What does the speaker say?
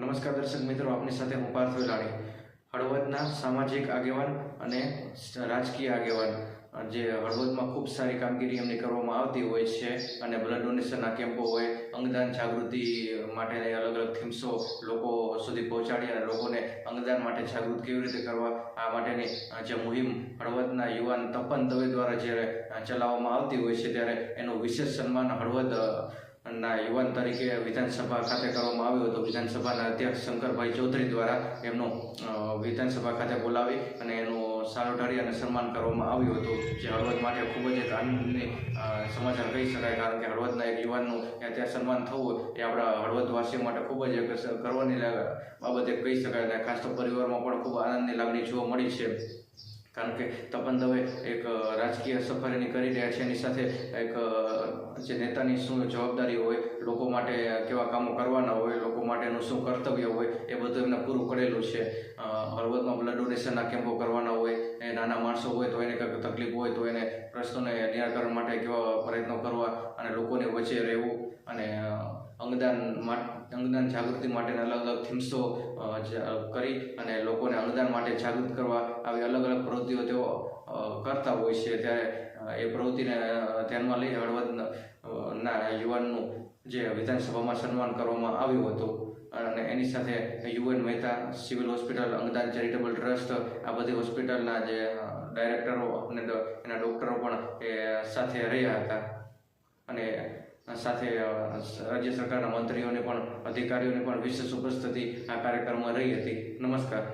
નમસ્કાર દર્શક મિત્રો, આપની સાથે હું પાર્થ વેલાણી હળવદના સામાજિક આગેવાન અને રાજકીય આગેવાન. જે હળવદમાં ખૂબ સારી કામગીરી એમની કરવામાં આવતી હોય છે અને બ્લડ ડોનેશનના કેમ્પો હોય, અંગદાન જાગૃતિ માટે અલગ અલગ થીમ્સો લોકો સુધી પહોંચાડી અને લોકોને અંગદાન માટે જાગૃત કેવી રીતે કરવા, આ માટેની જે મુહિમ હળવદના યુવાન તપન દવે દ્વારા જ્યારે ચલાવવામાં આવતી હોય છે, ત્યારે એનું વિશેષ સન્માન હળવદ ના, યુવાન તરીકે વિધાનસભા ખાતે કરવામાં આવ્યો હતો. વિધાનસભાના અધ્યક્ષ શંકરભાઈ ચૌધરી દ્વારા એમનો વિધાનસભા ખાતે બોલાવી અને એનું સાલોટારી અને સન્માન કરવામાં આવ્યું હતું. જે હળવદ માટે ખૂબ જ એક આનંદની સમાચાર કહી શકાય, કારણ કે હળવદના એક યુવાનનું અત્યારે સન્માન થવું એ આપણા હળવદવાસીઓ માટે ખૂબ જ એક ગર્વની બાબત કહી શકાય ખાસ તો પરિવારમાં પણ ખૂબ આનંદની લાગણી જોવા મળી છે. કારણ કે તપન દવે એક રાજકીય સફર એની કરી રહ્યા છે. એની સાથે એક જે નેતાની શું જવાબદારી હોય, લોકો માટે કેવા કામો કરવાના હોય, લોકો માટેનું શું કર્તવ્ય હોય, એ બધું એમને પૂરું કરેલું છે. હળવદમાં બ્લડ ડોનેશનના કેમ્પો કરવાના હોય એ નાના માણસો હોય, તો એને કંઈક તકલીફ હોય, તો એને પ્રશ્નોને નિરાકરણ માટે કેવા પ્રયત્નો કરવા અને લોકોની વચ્ચે રહેવું અને અંગદાન અંગદાન જાગૃતિ માટેના અલગ અલગ થીમ્સો કરી અને લોકોને અંગદાન માટે જાગૃત કરવા આવી અલગ અલગ પ્રવૃત્તિઓ તેઓ કરતા હોય છે. ત્યારે એ પ્રવૃત્તિને ધ્યાનમાં લઈ હળવદ ના, યુવાનનું જે વિધાનસભામાં સન્માન કરવામાં આવ્યું હતું. અને એની સાથે યુએન મહેતા, સિવિલ હોસ્પિટલ, અંગદાન ચેરિટેબલ ટ્રસ્ટ, આ બધી હોસ્પિટલના જે ડાયરેક્ટરો અને એના ડૉક્ટરો પણ એ સાથે રહ્યા હતા. અને સાથે રાજ્ય સરકારના મંત્રીઓને પણ, અધિકારીઓની પણ વિશેષ ઉપસ્થિતિ આ કાર્યક્રમમાં રહી હતી. નમસ્કાર.